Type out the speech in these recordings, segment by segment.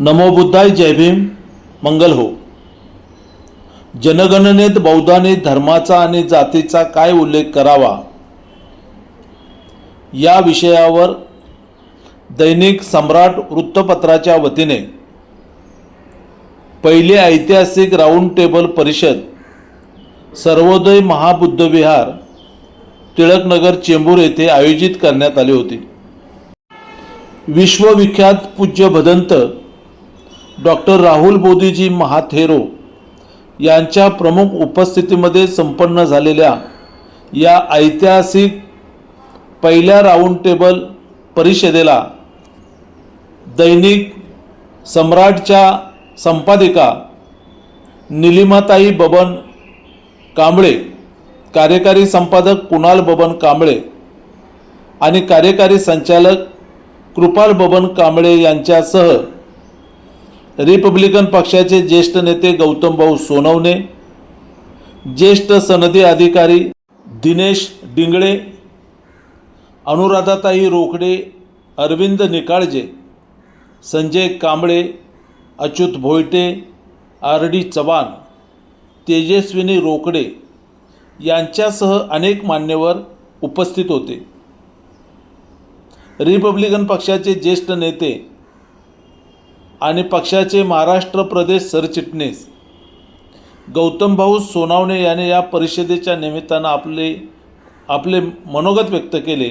नमो बुद्धाय जय भीम मंगल हो. जनगणनेत बौद्धाने धर्माचा आणि जातीचा काय उल्लेख करावा? या विषयावर दैनिक सम्राट वृत्तपत्राच्या वतीने पहिली ऐतिहासिक राऊंड टेबल परिषद सर्वोदय महाबुद्ध विहार टिळकनगर चेंबूर येथे आयोजित करण्यात आली होती. विश्वविख्यात पूज्य भदंत डॉक्टर राहुल बोधीजी महाथेरो यांच्या प्रमुख उपस्थितीमध्ये संपन्न झालेल्या या ऐतिहासिक पहिल्या राऊंड टेबल परिषदेला दैनिक सम्राटच्या संपादिका निलिमाताई बबन कांबळे कार्यकारी संपादक कुणाल बबन कांबळे आणि कार्यकारी संचालक कृपाल बबन कांबळे यांच्यासह रिपब्लिकन पक्षाचे ज्येष्ठ नेते गौतम भाऊ सोनवणे ज्येष्ठ सनदी अधिकारी दिनेश डिंगळे अनुराधाताई रोकडे अरविंद निकाळजे संजय कांबळे अच्युत भोयटे आर डी चव्हाण तेजस्विनी रोकडे यांच्यासह अनेक मान्यवर उपस्थित होते. रिपब्लिकन पक्षाचे ज्येष्ठ नेते आणि पक्षाचे महाराष्ट्र प्रदेश सरचिटणीस. गौतम भाऊ सोनावणे याने या परिषदेच्या निमित्तानं आपले आपले मनोगत व्यक्त केले.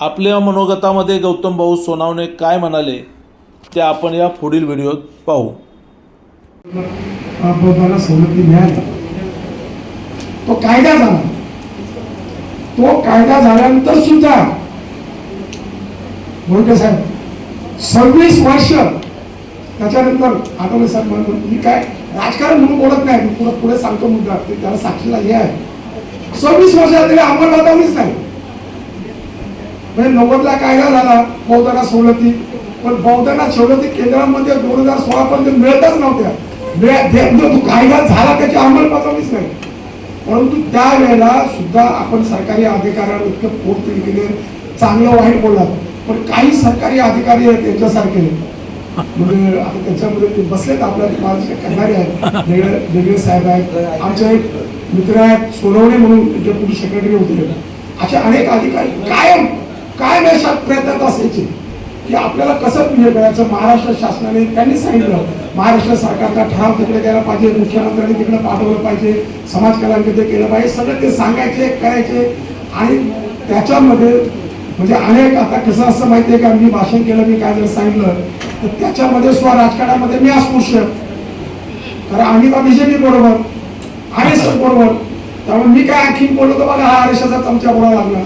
आपल्या मनोगतामध्ये गौतमभाऊ सोनावणे काय म्हणाले ते आपण या पुढील व्हिडिओत पाहू. सवलती मिळाली. तो कायदा झाला. तो कायदा झाल्यानंतर सुद्धा साहेब सव्वीस वर्ष त्याच्यानंतर आठवले साहेब म्हणून मी काय राजकारण म्हणून बोलत नाही मी पुढे पुढे सांगतो मुद्दा. ते त्याला साक्षीला हे आहे. सव्वीस वर्षात त्याला अंमलबजावणीच नाही. म्हणजे नव्वदला कायदा झाला बौद्धांना सवलती. पण बौद्धांना सवलती केंद्रामध्ये दोन हजार सोळा पर्यंत मिळतच नव्हत्या. तो कायदा झाला त्याची अंमलबजावणीच नाही. परंतु त्यावेळेला सुद्धा आपण सरकारी अधिकाऱ्यांना इतकं पोट केले चांगलं वाईट बोललात. पण काही सरकारी अधिकारी आहेत त्यांच्यासारखे. म्हणजे आता त्याच्यामध्ये ते बसलेत आपल्या महाराष्ट्र करणारे आहेत. वेगळे वेगळे साहेब आहेत. आमचे एक मित्र आहेत सोनवणे म्हणून डेप्युटी सेक्रेटरी होते. असे अनेक अधिकारी कायम कायम या प्रयत्नात असायचे की आपल्याला कसं म्हणजे करायचं महाराष्ट्र शासनाने त्यांनी सांगितलं महाराष्ट्र सरकारचा ठराव तिकडे द्यायला पाहिजे मुख्यमंत्र्यांनी तिकडे पाठवलं पाहिजे समाज कल्याण तिथे केलं पाहिजे सगळं ते सांगायचे करायचे. आणि त्याच्यामध्ये म्हणजे अनेक आता कसं असं माहितीये का मी भाषण केलं मी काय जर सांगितलं त्याच्यामध्ये स्व राजकारणामध्ये मी अस्पृश्य कारण आम्ही तर बीजेपी बरोबर आर एस एस बरोबर. त्यामुळे मी काय आणखी बोललो तर मला हा आर एस एसचा चमचा बोला लागला.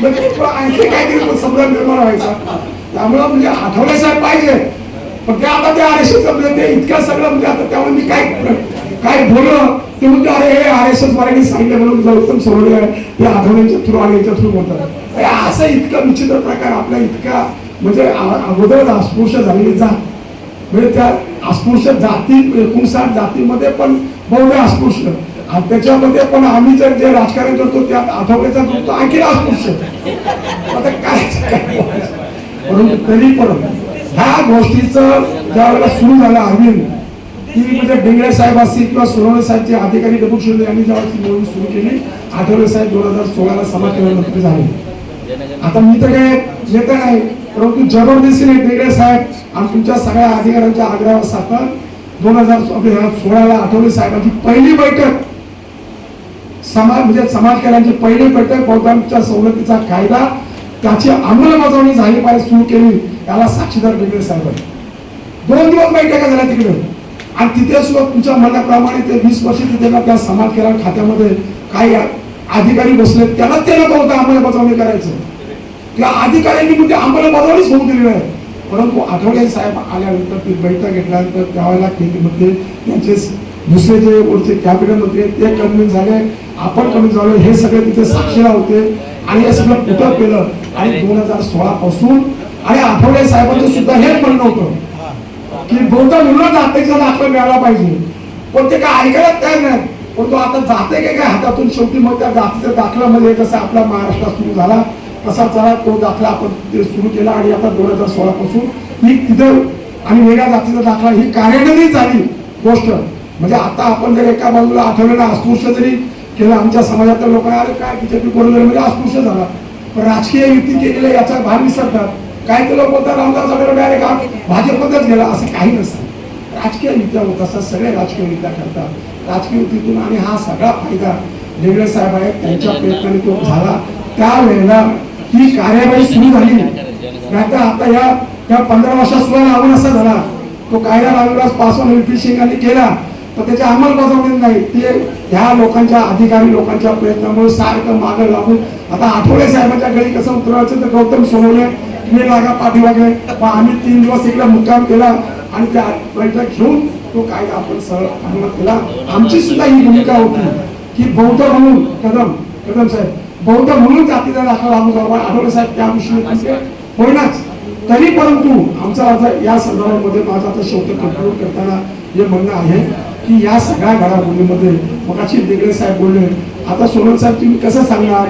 म्हणजे आणखी काहीतरी समजा निर्माण व्हायचा. त्यामुळं म्हणजे आठवले साहेब पाहिजे. पण ते आता ते आर एस एस म्हणजे ते इतकं सगळं म्हणजे आता त्यामुळे मी काय काय बोललो ते म्हणते अरे हे आर एस एस मराठी सांगितलं म्हणून गौतम सोडले ते आठवड्यांच्या थ्रू आणि याच्या थ्रू बोलतात. असं इतकं विचित्र प्रकार आपल्या इतका म्हणजे अगोदर अस्पृश्य झालेली जात. म्हणजे त्या अस्पृश्य जाती एकोणसाठ जातीमध्ये पण बौद्ध अस्पृश्य. आणि त्याच्यामध्ये पण आम्ही जर जे राजकारण करतो त्यात आठवड्याचा ग्रुप आणखी अस्पृश्य. आता काय परंतु तरी पण ह्या गोष्टीचं ज्या वेळेला सुरू झालं अरविंद की म्हणजे डेंगळे साहेब असतील किंवा सोनवणे साहेबचे अधिकारी डबू शिंदे यांनी ज्यावेळेस सुरू केली आठवले साहेब दोन हजार सोळाला सभा केल्यानंतर झाले. आता मी तर काय नेता नाही. परंतु जबरदस्तीने डेंगळे साहेब आणि तुमच्या सगळ्या अधिकाऱ्यांच्या आग्रहावर साखर दोन हजार सोळाला आठवले साहेबांची पहिली बैठक. समाज म्हणजे समाज कल्याणची पहिली बैठक बौद्धांच्या सवलतीचा कायदा त्याची अंमलबजावणी झाली पाहिजे सुरू केली. त्याला साक्षीदार डेंगळे साहेब. आहे दोन दिवस बैठका झाल्या तिकडे. आणि तिथे सुद्धा तुमच्या म्हणण्याप्रमाणे ते वीस वर्ष तिथे ना त्या समाज कल्याण खात्यामध्ये काही अधिकारी बसले त्याला ते नको होतं अंमलबजावणी करायचं. त्या अधिकाऱ्यांनी म्हणजे अंमलबजावणीच होऊ दिली नाही परंतु आठवडे साहेब आल्यानंतर ती बैठक घेतल्यानंतर त्यावेळेला केंद्रीय त्यांचे दुसरे जे वरचे कॅबिनेट होते ते कन्व्हिन्स झाले. आपण कन्व्हिन्स झालो. हे सगळे तिथे साक्षीला होते. आणि हे सगळं कुठं केलं? आणि दोन हजार सोळा पासून आणि आठवडे साहेबांचं सुद्धा हेच म्हणणं होतं की बौद्ध मुलं जातीचा आपलं मिळाला पाहिजे. पण ते काय ऐकायला तयार नाही पण तो आता जाते काय काय हातातून शेवटी मग त्या जातीच्या दाखल्यामध्ये कसं आपला महाराष्ट्रात सुरू झाला तसा चला तो दाखला आपण ते सुरू केला आणि आता दोन हजार सोळा पासून तिथं आणि वेगळ्या जातीचा दाखला ही कार्यान्वित झाली गोष्ट. म्हणजे आता आपण जर एका बाजूला आठवलेला अस्पृश्य जरी केलं आमच्या समाजातल्या लोकांना अरे काय बीजेपी कोरोना म्हणजे अस्पृश्य झाला. पण राजकीय युती केलेल्या याचा भाग विसरतात काय ते लोक बोलतात रामदास आठवडे डायरेक्ट भाजपमध्येच गेला असं काही नसतं. राजकीय युत्या होत असतात सगळे राजकीय युत्या करतात. राजकीय युतीतून आणि हा सगळा फायदा देगडे साहेब आहेत त्यांच्या प्रयत्नाने तो झाला. त्यावेळेला ही कार्यवाही सुरू झाली नाहीतर आता या या पंधरा वर्षात सुद्धा लागून असा झाला. तो कायदा लागला पास ऑन एलपी सिंगांनी केला. तर त्याच्या अंमलबजावणी नाही. ते ह्या लोकांच्या अधिकारी लोकांच्या प्रयत्नामुळे सारखं मागं लागून आता आठवडे साहेबांच्या घरी कसं उतरवायचं तर गौतम सोनवणे तुम्ही लागा पाठीमागे. मग आम्ही तीन दिवस इकडे मुक्काम केला आणि त्या बैठक घेऊन तो कायदा आपण सरळ अंमलात केला. आमची सुद्धा ही भूमिका होती की बौद्ध म्हणून कदम कदम साहेब बौद्ध म्हणून जातीचा दाखला आम्ही करावा आठवले साहेब त्या दिवशी होईनाच. तरी परंतु आमचा आता या संदर्भामध्ये माझा आता शब्द कंट्रोल करताना हे म्हणणं आहे की या सगळ्या घडामोडीमध्ये मगाशी दिगडे साहेब बोलले आता सोनल साहेब तुम्ही कसं सांगणार?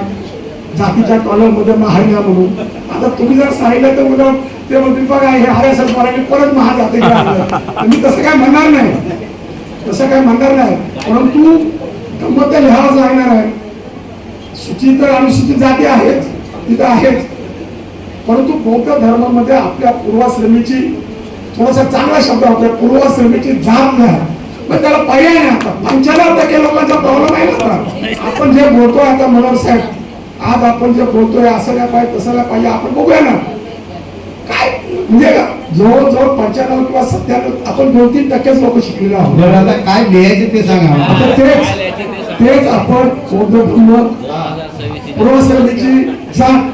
जातीच्या कॉलममध्ये महाडण्या म्हणून. आता तुम्ही जर सांगितलं तर उद्या ते म्हणतील बघा हे आर एस मराठी परत महाजाती मी तसं काय म्हणणार नाही. तसं काय म्हणणार नाही. परंतु गंमत त्या लिहावं लागणार आहे. सूचित अनुसूचित जाती आहेत तिथं आहेत. परंतु बौद्ध धर्मामध्ये आपल्या पूर्वाश्रमीची थोडासा चांगला शब्द होता पूर्वाश्रमीची जात नाही. पण त्याला पर्याय नाही आता. पंच्याण्णव टक्के लोकांचा प्रॉब्लेम आहे ना. आपण जे बोलतोय आता मनोहर साहेब आज आपण जे बोलतोय असं नाही पाहिजे तसं नाही पाहिजे आपण बघूया ना. काय म्हणजे जवळजवळ पंच्याण्णव किंवा सत्त्याण्णव आपण दोन तीन टक्केच लोक शिकलेले आहोत. आता काय लिहायचं ते सांगा. आता तेच. तेच आपण बौद्ध धर्म पूर्वश्रमीची जात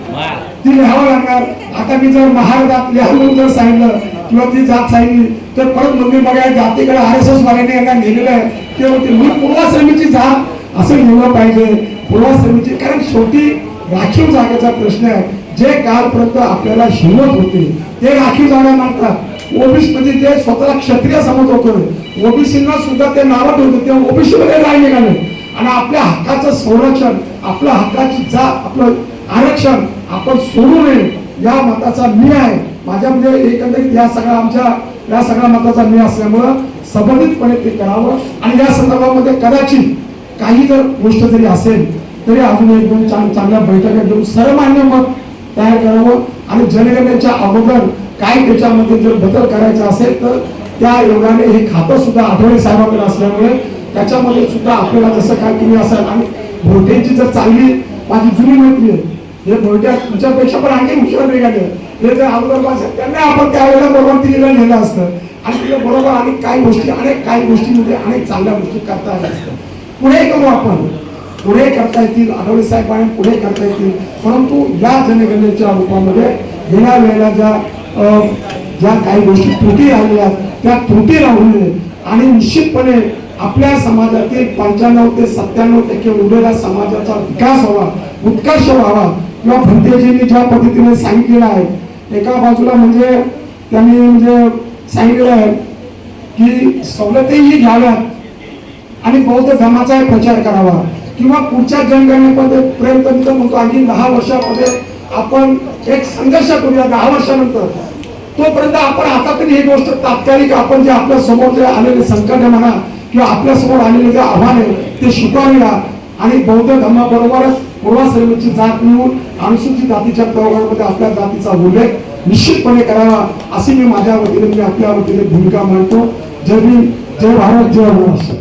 ती लिहावं लागणार. आता मी जर महार जात लिहावून जर सांगितलं किंवा ती जात सांगितली तर परत मम्मी बघा जातीकडे आर एस एस वाल्याने यांना लिहिलेलं आहे. ते होते मी पूर्वाश्रमीची जात असं लिहिलं पाहिजे. पूर्वाश्रमीची कारण शेवटी राखीव जागेचा प्रश्न आहे. जे कालपर्यंत आपल्याला शिवत होते ते राखीव जागा मागतात. ओबीसी म्हणजे ते स्वतःला क्षत्रिय समज होतं ओबीसींना सुद्धा ते नावं होते ते ओबीसी मध्ये नाही निघाले. आणि आपल्या हक्काचं संरक्षण आपल्या हक्काची जात आपलं आरक्षण आपण सोडू नये. या मताचा मी आहे. माझ्या म्हणजे एकंदरीत या सगळ्या आमच्या या सगळ्या मताचा मी असल्यामुळं संबंधितपणे ते करावं. आणि या संदर्भामध्ये कदाचित काही जर गोष्ट जरी असेल तरी अजून एक दोन चांग चांगल्या बैठका घेऊन सर्वमान्य मत तयार करावं. आणि जनगणनेच्या अगोदर काय त्याच्यामध्ये जर बदल करायचा असेल तर त्या योगाने हे खातं सुद्धा आठवडे साहेबांकडे असल्यामुळे त्याच्यामध्ये सुद्धा आपल्याला जसं काय तुम्ही असाल आणि भोटेची जर चांगली माझी जुनी मैत्री आहे हे भोट्या तुमच्यापेक्षा पण आणखी हुशार निघाले हे जर अगोदर त्यांना आपण त्यावेळेला बरोबर तिला नेलं असतं. आणि तिथे बरोबर अनेक काही गोष्टी अनेक काही गोष्टीमध्ये अनेक चांगल्या गोष्टी करता आल्या असतात. पुढे करू आपण. पुढे करता येतील आठवडे साहेबांनी पुढे करता येतील. परंतु या जनगणनेच्या रूपामध्ये गेल्या वेळेला ज्या ज्या काही गोष्टी त्रुटी राहिल्या त्या त्रुटी राहू नये आणि निश्चितपणे आपल्या समाजातील पंच्याण्णव ते सत्त्याण्णव टक्के उरलेल्या समाजाचा विकास व्हावा उत्कर्ष व्हावा. किंवा भंतेजींनी ज्या पद्धतीने सांगितलेलं आहे एका बाजूला म्हणजे त्यांनी म्हणजे सांगितलेलं आहे की सवलतीही घ्याव्यात आणि बौद्ध धर्माचा प्रचार करावा. किंवा पुढच्या जनगणनेमध्ये पर्यंत म्हणतो आणखी दहा वर्षामध्ये आपण एक संघर्ष करूया दहा वर्षानंतर. तोपर्यंत आपण आता तरी ही गोष्ट तात्कालिक आपण जे आपल्यासमोर जे आलेले संकट म्हणा किंवा आपल्यासमोर आलेले जे आव्हान आहे ते स्वीकारूया आणि बौद्ध धर्माबरोबरच पूर्वाश्रमीची जात मिळून अनुसूचित जातीच्या प्रवर्गामध्ये आपल्या जातीचा उल्लेख निश्चितपणे करावा अशी मी माझ्या वतीने मी आपल्या वतीने भूमिका मांडतो. जय भीम जय भारत जय महाराष्ट्र.